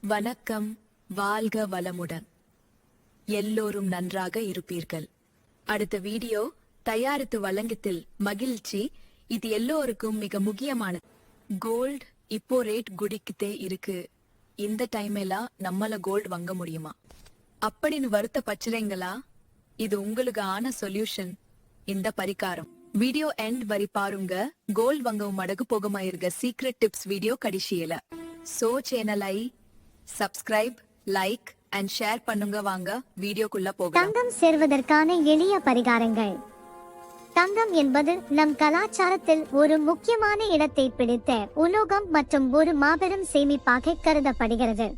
வணக்கம். வாழ்க வளமுடன். எல்லோரும் நன்றாக இருப்பீர்கள். அடுத்த வீடியோ தயாரித்து வழங்கத்தில் மகிழ்ச்சி. இது எல்லோருக்கும் மிக முக்கியமானது. கோல்டு இப்போ ரேட் குடிக்கிட்டே இருக்கு. இந்த டைம் எல்லாம் நம்மள கோல்ட் வாங்க முடியுமா? அப்படின்னு வருத்த பச்சிலைங்களா இது உங்களுக்கு ஆன சொல்யூஷன் இந்த பரிகாரம். வீடியோ எண்ட் வரி பாருங்க. கோல்ட் வங்கவும் மடகு போகமா இருக்க சீக்ரெட் டிப்ஸ் வீடியோ கடைசியில. சோ சேனலை சப்ஸ்கிரைப் லைக் அண்ட் ஷேர் பண்ணுங்க. வாங்க வீடியோக்குள்ள போகலாம். தங்கம் சேர்வதற்கான எளிய பரிகாரங்கள். தங்கம் என்பது நம் கலாச்சாரத்தில் ஒரு முக்கியமான இடத்தை பிடித்த உலோகம் மற்றும் ஒரு மாபெரும் சேமிப்பாக கருதப்படுகிறது.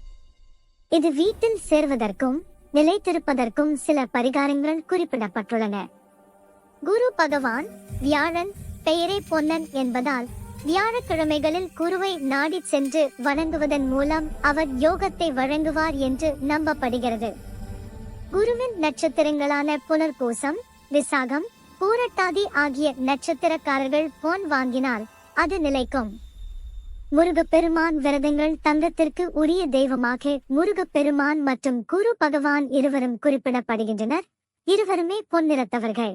இது வீட்டில் சேர்வதற்கும் நிலைத்திருப்பதற்கும் சில பரிகாரங்கள் குறிப்பிடப்பட்டுள்ளன. குரு பகவான் வியாழன் பெயரே பொன்னன் என்பதால் வியாழக்கிழமைகளில் குருவை நாடிச் சென்று வணங்குவதன் மூலம் அவர் யோகத்தை வழங்குவார் என்று நம்பப்படுகிறது. குருவின் நட்சத்திரங்களான புனர்பூசம் விசாகம் பூரட்டாதி ஆகிய நட்சத்திரக்காரர்கள் பொன் வாங்கினால் அது நிலைக்கும். முருகப்பெருமான் விரதங்கள் தங்கத்திற்கு உரிய தெய்வமாக முருகப்பெருமான் மற்றும் குரு பகவான் இருவரும் குறிப்பிடப்படுகின்றனர். இருவருமே பொன்னிறத்தவர்கள்.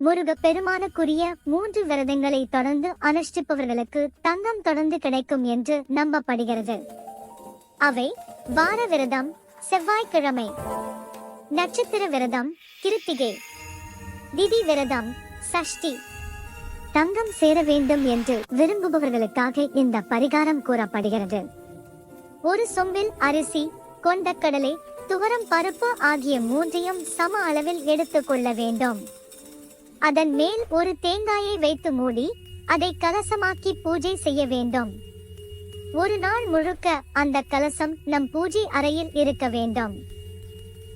முருகப்பெருமானுக்குரிய மூன்று விரதங்களை தொடர்ந்து அனுஷ்டிப்பவர்களுக்கு தங்கம் தொடர்ந்து கிடைக்கும் என்று நம்பப்படுகிறது. அவை வார விரதம் செவ்வாய்க்கிழமை நட்சத்திர விரதம் கிருத்திகை திதி விரதம் சஷ்டி தங்கம் சேர வேண்டும் என்று விரும்புபவர்களுக்காக இந்த பரிகாரம் கூறப்படுகிறது. ஒரு சொம்பில் அரிசி கொண்டக்கடலை துவரம் பருப்பு ஆகிய மூன்றையும் சம அளவில் எடுத்துக்கொள்ள வேண்டும். அதன் மேல் ஒரு தேங்காயை வைத்து மூடி அதை கலசமாக்கி பூஜை செய்ய வேண்டும். ஒரு நாள் முழுக்க அந்த கலசம் நம் பூஜை அறையில் இருக்க வேண்டும்.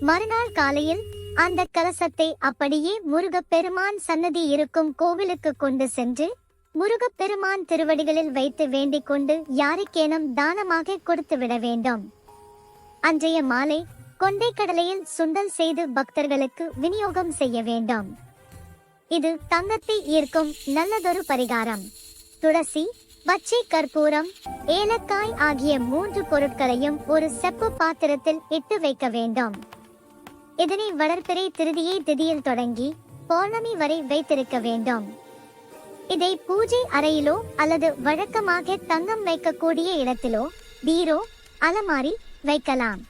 மறுநாள் காலையில் அந்த கலசத்தை அப்படியே முருகப்பெருமான் சன்னதி இருக்கும் கோவிலுக்கு கொண்டு சென்று முருகப்பெருமான் திருவடிகளில் வைத்து வேண்டிக் கொண்டு யாருக்கேனும் தானமாக கொடுத்து விட வேண்டும். அன்றைய மாலை கொண்டை கடலையில் சுண்டல் செய்து பக்தர்களுக்கு விநியோகம் செய்ய வேண்டும். இது தங்கத்தை ஈர்க்கும் நல்லதொரு பரிகாரம். துளசி பச்சை கற்பூரம் ஏலக்காய் ஆகிய மூன்று பொருட்களையும் ஒரு செப்பு பாத்திரத்தில் இட்டு வைக்க வேண்டும். இதனை வளர்ப்பிறை திருதியை திதியில் தொடங்கி பௌர்ணமி வரை வைத்திருக்க வேண்டும். இதை பூஜை அறையிலோ அல்லது வழக்கமாக தங்கம் வைக்கக்கூடிய இடத்திலோ பீரோ அலமாரி வைக்கலாம்.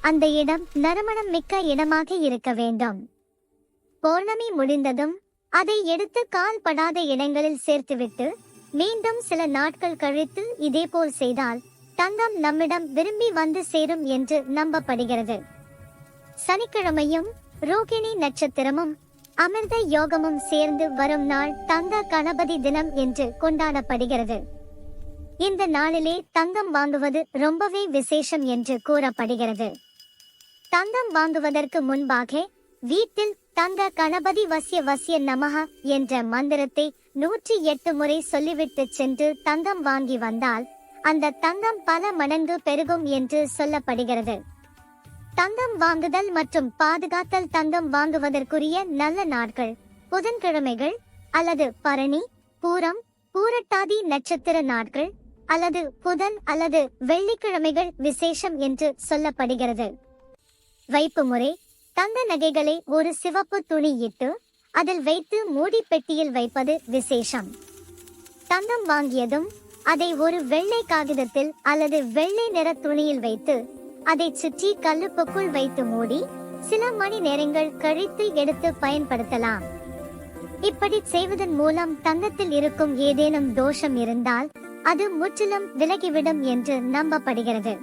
அந்த இடம் நறுமணம் மிக்க இடமாக இருக்க வேண்டும். பௌர்ணமி முடிந்ததும் அதை எடுத்து கால் படாத இடங்களில் சேர்த்துவிட்டு மீண்டும் சில நாட்கள் கழித்து இதேபோல் செய்தால் தங்கம் நம்மிடம் விரும்பி வந்து சேரும் என்று நம்பப்படுகிறது. சனிக்கிழமையும் ரோகிணி நட்சத்திரமும் அமிர்த யோகமும் சேர்ந்து வரும் நாள் தங்க கணபதி தினம் என்று கொண்டாடப்படுகிறது. இந்த நாளிலே தங்கம் வாங்குவது ரொம்பவே விசேஷம் என்று கூறப்படுகிறது. தங்கம் வாங்குவதற்கு முன்பாக வீட்டில் தங்க கணபதி வசிய வசிய நமக என்ற மந்திரத்தை நூற்றி எட்டு முறை சொல்லிவிட்டு சென்று தங்கம் வாங்கி வந்தால் அந்த தங்கம் பல மடங்கு பெருகும் என்று சொல்லப்படுகிறது. தங்கம் வாங்குதல் மற்றும் பாதுகாத்தல் தங்கம் வாங்குவதற்குரிய நல்ல நாட்கள் புதன்கிழமைகள் அல்லது பரணி பூரம் பூரட்டாதி நட்சத்திர நாட்கள் அல்லது புதன் அல்லது வெள்ளிக்கிழமைகள் விசேஷம் என்று சொல்லப்படுகிறது. வைப்பு முறை தங்க நகைகளை ஒரு சிவப்பு துணி இட்டு அதில் வைத்து மூடி பெட்டியில் வைப்பது விசேஷம். தங்கம் வாங்கியதும் அதை ஒரு வெள்ளை காகிதத்தில் அல்லது வெள்ளை நிற துணியில் வைத்து அதை சுற்றி கல்லுப்புக்குள் வைத்து மூடி சில மணி நேரங்கள் கழித்து எடுத்து பயன்படுத்தலாம். இப்படி செய்வதன் மூலம் தங்கத்தில் இருக்கும் ஏதேனும் தோஷம் இருந்தால் அது முற்றிலும் விலகிவிடும் என்று நம்பப்படுகிறது.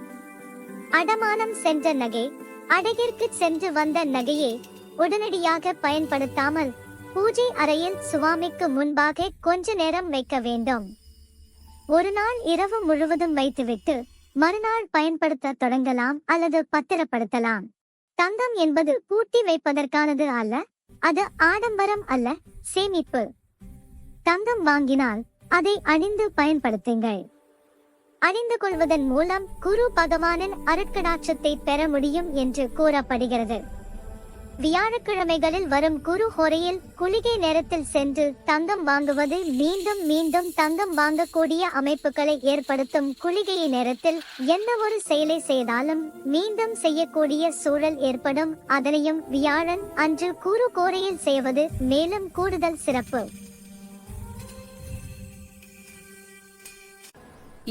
அடமானம் சென்ற நகை அடகிற்கு சென்று வந்த நகையை உடனடியாக பயன்படுத்தாமல் பூஜை அறையில் சுவாமிக்கு முன்பாக கொஞ்ச நேரம் வைக்க வேண்டும். ஒரு நாள் இரவு முழுவதும் வைத்துவிட்டு மறுநாள் பயன்படுத்த தொடங்கலாம் அல்லது பத்திரப்படுத்தலாம். தங்கம் என்பது பூட்டி வைப்பதற்கானது அல்ல அது ஆடம்பரம் அல்ல சேமிப்பு. தங்கம் வாங்கினால் அதை அணிந்து பயன்படுத்துங்கள். அணிந்து கொள்வதன் மூலம் குரு பகவானின் அருட்கடாட்சத்தை பெற முடியும் என்று கூறப்படுகிறது. வியாழக்கிழமைகளில் வரும் குரு ஹொரையில் குளிகை நேரத்தில் சென்று தங்கம் வாங்குவது மீண்டும் மீண்டும் தங்கம் வாங்கக்கூடிய அமைப்புகளை ஏற்படுத்தும் குளிகை நேரத்தில் எந்த ஒரு செயலை செய்தாலும் மீண்டும் செய்யக்கூடிய சூழல் ஏற்படும். அதனையும் வியாழன் அன்று குரு கோரையில் செய்வது மேலும் கூடுதல் சிறப்பு.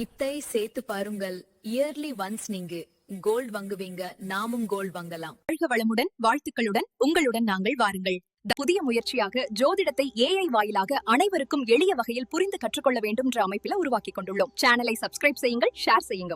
இத்தை சேர்த்து பாருங்கள். இயர்லி ஒன்ஸ் நீங்க கோல்ட் வாங்குவீங்க நாமும் கோல்ட் வாங்கலாம். வாழ்க வளமுடன் வாழ்த்துக்களுடன் உங்களுடன் நாங்கள் வாருங்கள். புதிய முயற்சியாக ஜோதிடத்தை ஏஐ வாயிலாக அனைவருக்கும் எளிய வகையில் புரிந்து கற்றுக்கொள்ள வேண்டும் என்ற அமைப்பில் உருவாக்கி கொண்டுள்ளோம். சேனலை சப்ஸ்கிரைப் செய்யுங்கள் ஷேர் செய்யுங்கள்.